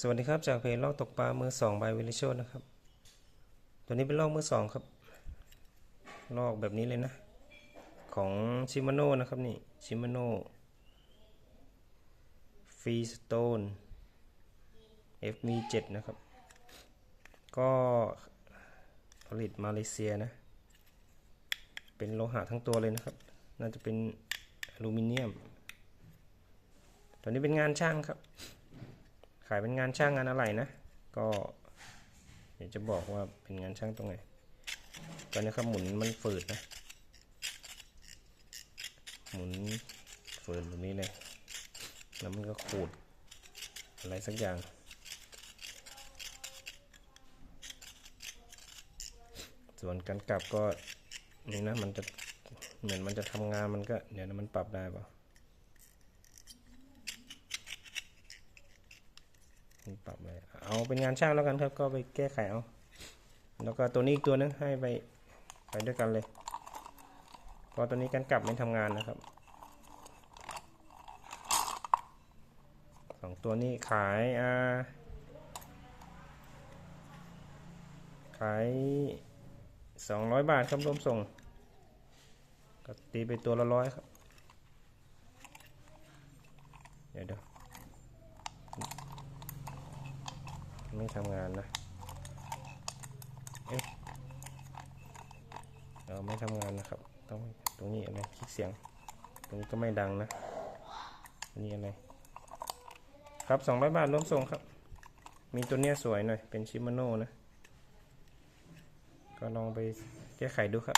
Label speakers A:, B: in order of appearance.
A: สวัสดีครับจากเพจลอกตกปลามือสองใบวิลิโชนะครับ ตัวนี้เป็นลอกมือสองครับ ลอกแบบนี้เลยนะ ของชิมาโน่นะครับนี่ชิมาโน่ฟรีสโตน FB7 นะครับ ก็ผลิตมาเลเซียนะ เป็นโลหะทั้งตัวเลยนะครับ น่าจะเป็นอลูมิเนียม ตัวนี้เป็นงานช่างครับ ขายเป็นงานช่างงานอะไรนะ ก็เดี๋ยวจะบอกว่าเป็นงานช่างตรงไหนตอนนี้ครับหมุนมันฝืดนะ หมุนฝืดแบบนี้เลย แล้วมันก็ขูดอะไรสักอย่างส่วนการกลับก็นี่นะมันจะเหมือนมันจะทำงานมันก็เดี๋ยวมันปรับได้เปล่ ปรับเลยเอาเป็นงานช่างแล้วกันครับ ก็ไปแก้ไขเอา แล้วก็ตัวนี้อีกตัวนึงให้ไปไปด้วยกันเลย เพราะตัวนี้การกลับไม่ทำงานนะครับสองตัวนี้ขายอ่าขายสองร้อยบาทครับรวมส่งก็ตีไปตัวละร้อยครับ เดี๋ยวเดี๋ยว ไม่ทำงานนะเอ๊ะเราไม่ทำงานนะครับ ต้องตรงนี้อะไรคลิกเสียง ตรงนี้ก็ไม่ดังนะตรงนี้อะไร ครับสองร้อยบาทรวมส่งครับ มีตัวเนี้ยสวยหน่อย เป็นชิมาโน่นะ ก็ลองไปแก้ไขดูครับ